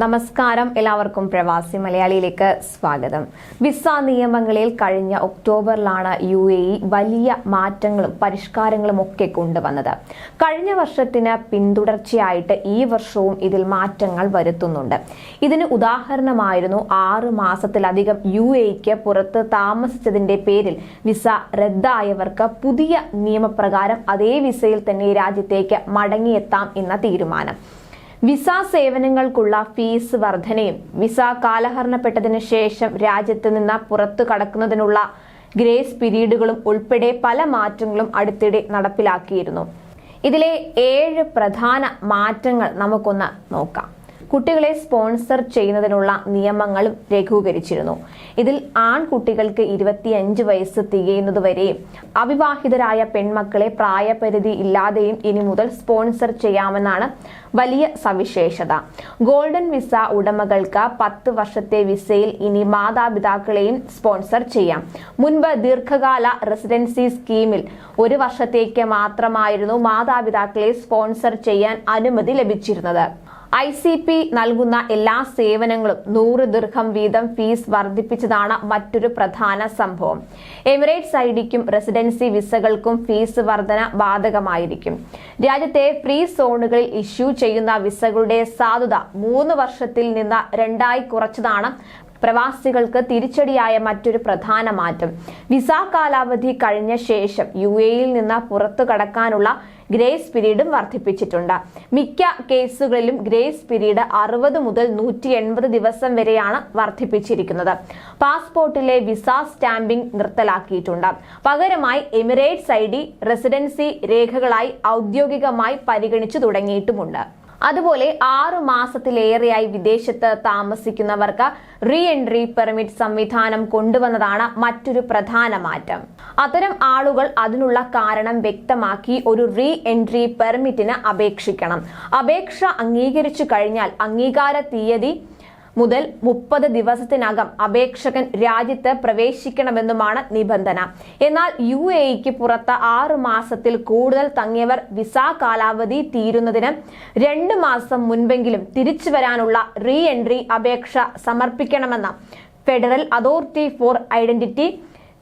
നമസ്കാരം. എല്ലാവർക്കും പ്രവാസി മലയാളിയിലേക്ക് സ്വാഗതം. വിസ നിയമങ്ങളിൽ കഴിഞ്ഞ ഒക്ടോബറിലാണ് യു എ ഇ വലിയ മാറ്റങ്ങളും പരിഷ്കാരങ്ങളും ഒക്കെ കൊണ്ടുവന്നത്. കഴിഞ്ഞ വർഷത്തിന് പിന്തുടർച്ചയായിട്ട് ഈ വർഷവും ഇതിൽ മാറ്റങ്ങൾ വരുത്തുന്നുണ്ട്. ഇതിന് ഉദാഹരണമായിരുന്നു ആറ് മാസത്തിലധികം യു എക്ക് പുറത്ത് താമസിച്ചതിന്റെ പേരിൽ വിസ റദ്ദായവർക്ക് പുതിയ നിയമപ്രകാരം അതേ വിസയിൽ തന്നെ രാജ്യത്തേക്ക് മടങ്ങിയെത്താം എന്ന തീരുമാനം. വിസ സേവനങ്ങൾക്കുള്ള ഫീസ് വർധനയും വിസ കാലഹരണപ്പെട്ടതിനു ശേഷം രാജ്യത്ത് നിന്ന് പുറത്തു കടക്കുന്നതിനുള്ള ഗ്രേസ് പിരീഡുകളും ഉൾപ്പെടെ പല മാറ്റങ്ങളും അടുത്തിടെ നടപ്പിലാക്കിയിരുന്നു. ഇതിലെ ഏഴ് പ്രധാന മാറ്റങ്ങൾ നമുക്കൊന്ന് നോക്കാം. കുട്ടികളെ സ്പോൺസർ ചെയ്യുന്നതിനുള്ള നിയമങ്ങൾ ലഘൂകരിച്ചിരുന്നു. ഇതിൽ ആൺകുട്ടികൾക്ക് ഇരുപത്തിയഞ്ച് വയസ്സ് തികയുന്നതുവരെ അവിവാഹിതരായ പെൺമക്കളെ പ്രായപരിധി ഇല്ലാതെയും ഇനി മുതൽ സ്പോൺസർ ചെയ്യാമെന്നാണ് വലിയ സവിശേഷത. ഗോൾഡൻ വിസ ഉടമകൾക്ക് പത്ത് വർഷത്തെ വിസയിൽ ഇനി മാതാപിതാക്കളെയും സ്പോൺസർ ചെയ്യാം. മുൻപ് ദീർഘകാല റെസിഡൻസി സ്കീമിൽ ഒരു വർഷത്തേക്ക് മാത്രമായിരുന്നു മാതാപിതാക്കളെ സ്പോൺസർ ചെയ്യാൻ അനുമതി ലഭിച്ചിരുന്നത്. ഐ സി പി നൽകുന്ന എല്ലാ സേവനങ്ങളും നൂറ് ദീർഘം വീതം ഫീസ് വർദ്ധിപ്പിച്ചതാണ് മറ്റൊരു പ്രധാന സംഭവം. എമിറേറ്റ്സ് ഐ ഡിക്കും റെസിഡൻസി വിസകൾക്കും ഫീസ് വർധന ബാധകമായിരിക്കും. രാജ്യത്തെ ഫ്രീ സോണുകളിൽ ഇഷ്യൂ ചെയ്യുന്ന വിസകളുടെ സാധുത മൂന്ന് വർഷത്തിൽ നിന്ന് രണ്ടായി കുറച്ചതാണ് പ്രവാസികൾക്ക് തിരിച്ചടിയായ മറ്റൊരു പ്രധാന മാറ്റം. വിസ കാലാവധി കഴിഞ്ഞ ശേഷം യു എയിൽ നിന്ന് പുറത്തു കടക്കാനുള്ള ഗ്രേസ് പീരീഡും വർദ്ധിപ്പിച്ചിട്ടുണ്ട്. മിക്ക കേസുകളിലും ഗ്രേസ് പീരീഡ് അറുപത് മുതൽ നൂറ്റി എൺപത് ദിവസം വരെയാണ് വർദ്ധിപ്പിച്ചിരിക്കുന്നത്. പാസ്പോർട്ടിലെ വിസ സ്റ്റാമ്പിംഗ് നിർത്തലാക്കിയിട്ടുണ്ട്. പകരമായി എമിറേറ്റ്സ് ഐ ഡി റെസിഡൻസി രേഖകളായി ഔദ്യോഗികമായി പരിഗണിച്ചു തുടങ്ങിയിട്ടുമുണ്ട്. അതുപോലെ ആറു മാസത്തിലേറെയായി വിദേശത്ത് താമസിക്കുന്നവർക്ക് റീ എൻട്രി പെർമിറ്റ് സംവിധാനം കൊണ്ടുവന്നതാണ് മറ്റൊരു പ്രധാന മാറ്റം. അത്തരം ആളുകൾ അതിനുള്ള കാരണം വ്യക്തമാക്കി ഒരു റീ എൻട്രി പെർമിറ്റിന് അപേക്ഷിക്കണം. അപേക്ഷ അംഗീകരിച്ചു കഴിഞ്ഞാൽ അംഗീകാര തീയതി മുതൽ മുപ്പത് ദിവസത്തിനകം അപേക്ഷകൻ രാജ്യത്ത് പ്രവേശിക്കണമെന്നുമാണ് നിബന്ധന. എന്നാൽ യു എക്ക് പുറത്ത് ആറു മാസത്തിൽ കൂടുതൽ തങ്ങിയവർ വിസ കാലാവധി തീരുന്നതിന് രണ്ട് മാസം മുൻപെങ്കിലും തിരിച്ചു വരാനുള്ള റീ എൻട്രി അപേക്ഷ സമർപ്പിക്കണമെന്ന് federal authority for identity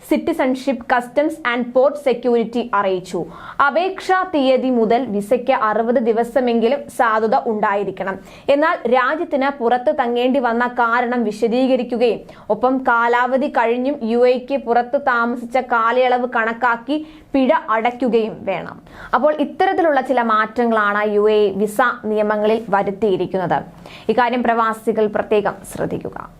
citizenship customs and port security അറിയിച്ചു. അപേക്ഷാ തീയതി മുതൽ വിസയ്ക്ക് അറുപത് ദിവസമെങ്കിലും സാധുത ഉണ്ടായിരിക്കണം. എന്നാൽ രാജ്യത്തിന് പുറത്ത് തങ്ങേണ്ടി വന്ന കാരണം വിശദീകരിക്കുകയും ഒപ്പം കാലാവധി കഴിഞ്ഞും യു എക്ക് പുറത്ത് താമസിച്ച കാലയളവ് കണക്കാക്കി പിഴ അടയ്ക്കുകയും വേണം. അപ്പോൾ ഇത്തരത്തിലുള്ള ചില മാറ്റങ്ങളാണ് യു എ വിസ നിയമങ്ങളിൽ വരുത്തിയിരിക്കുന്നത്. ഇക്കാര്യം പ്രവാസികൾ പ്രത്യേകം ശ്രദ്ധിക്കുക.